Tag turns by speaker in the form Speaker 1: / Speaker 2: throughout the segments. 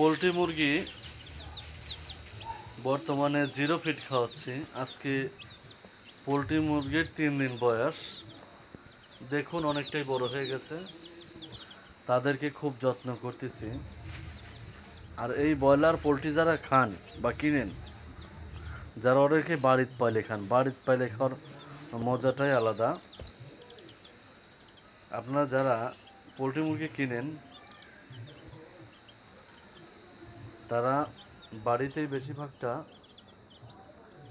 Speaker 1: Poultry মুরগি বর্তমানে zero fit খাওয়াচ্ছি। আজকে পোলট্রি মুরগির তিন দিন বয়স। দেখুন, অনেকটাই বড় হয়ে গেছে। তাদেরকে খুব যত্ন করতেছি। আর এই ব্রয়লার পোলট্রি যারা খান বা কিনেন, যারা অনেকে বাড়িতে পাইলে খান, বাড়িতে পাইলে খাওয়ার মজাটাই আলাদা। আপনারা যারা পোলট্রি মুরগি কিনেন তারা বাড়িতেই বেশিরভাগটা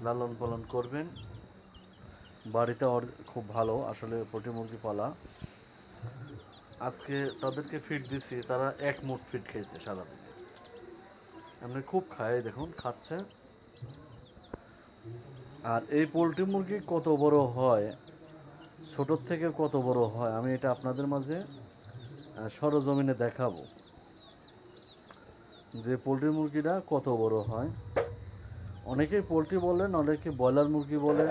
Speaker 1: লালন পালন করবেন। বাড়িতে খুব ভালো, আসলে পোলট্রি মুরগি পালা আজকে তাদেরকে ফিট দিছি, তারা এক মুঠ ফিট খেয়েছে সারাদিন। এমনি খুব খায়, দেখুন, খাচ্ছে। আর এই পোলট্রি মুরগি কত বড় হয়, ছোটোর থেকে কত বড় হয়, আমি এটা আপনাদের মাঝে সরজমিনে দেখাবো। যে পোলট্রি মুরগিটা কত বড় হয়? অনেকেই পোলট্রি বলেন, অনেকে ব্রয়লার মুরগি বলেন,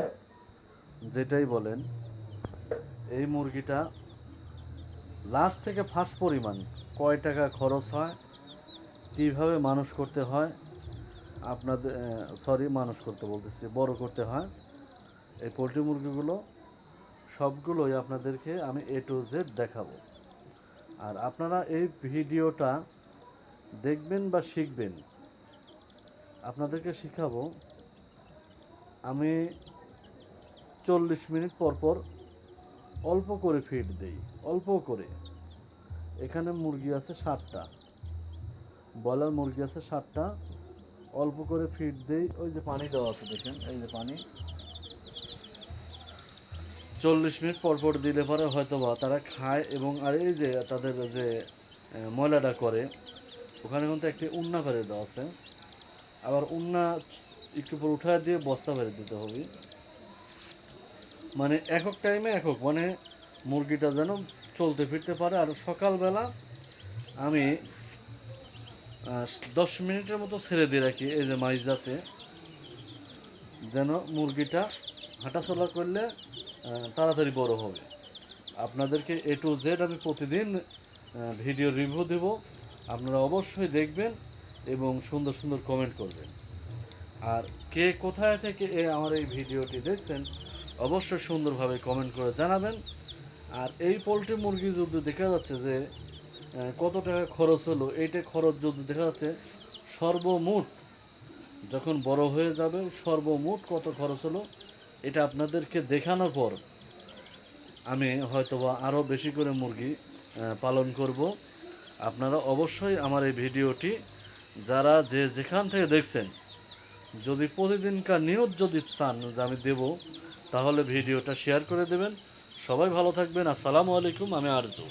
Speaker 1: যেটাই বলেন, এই মুরগিটা লাস্ট থেকে ফার্স্ট পরিমাণ। কয় টাকা খরচ হয়? কীভাবে মানুষ করতে হয়? আপনাদের সরি মানুষ করতে বলতেছি, বড় করতে হয়। এই পোলট্রি মুরগিগুলো সবগুলোই আপনাদেরকে আমি এ টু জেড দেখাবো। আর আপনারা এই ভিডিওটা দেখবেন বা শিখবেন, আপনাদেরকে শিখাবো, আমি চল্লিশ মিনিট পর পর অল্প করে ফিড দেই, অল্প করে। এখানে মুরগি আছে ষাটটা ব্রয়লার মুরগি আছে ষাটটা অল্প করে ফিড দেই, ওই যে পানি দেওয়া আছে দেখেন, এই যে পানি। চল্লিশ মিনিট পর পর দিলে পরে হয়তো বা তারা খায় এবং আর এই যে তাদের যে ময়লাটা করে ওখানে কিন্তু একটি উন্না করে দেওয়া আছে। আবার উন্না একটু পর উঠায় দিয়ে বস্তা বেড়ে দিতে হবে। মানে একক টাইমে একক মানে মুরগিটা যেন চলতে ফিরতে পারে। আর সকালবেলা আমি দশ মিনিটের মতো ছেড়ে দিয়ে রাখি এই যে মাইজাতে যেন মুরগিটা হাঁটাচলা করলে তাড়াতাড়ি বড় হবে। আপনাদেরকে এ টু জেড আমি প্রতিদিন ভিডিও রিভিউ দেব। আপনারা অবশ্যই দেখবেন এবং সুন্দর সুন্দর কমেন্ট করবেন। আর কে কোথায় থেকে এ আমার এই ভিডিওটি দেখছেন, অবশ্যই সুন্দরভাবে কমেন্ট করে জানাবেন। আর এই পোলট্রি মুরগি যদি দেখা যাচ্ছে যে কত টাকা খরচ হলো, এইটা খরচ যদি দেখা যাচ্ছে, সর্বমোট যখন বড় হয়ে যাবে, সর্বমোট কত খরচ হলো, এটা আপনাদেরকে দেখানোর পর আমি হয়তোবা আরও বেশি করে মুরগি পালন করব। আপনারা অবশ্যই আমার এই ভিডিওটি যারা যে যেখান থেকে দেখছেন, যদি প্রতিদিনকার নিউজ যদি চান যে আমি দেবো, তাহলে ভিডিওটা শেয়ার করে দেবেন। সবাই ভালো থাকবেন। আসসালামু আলাইকুম, আমি আরজু।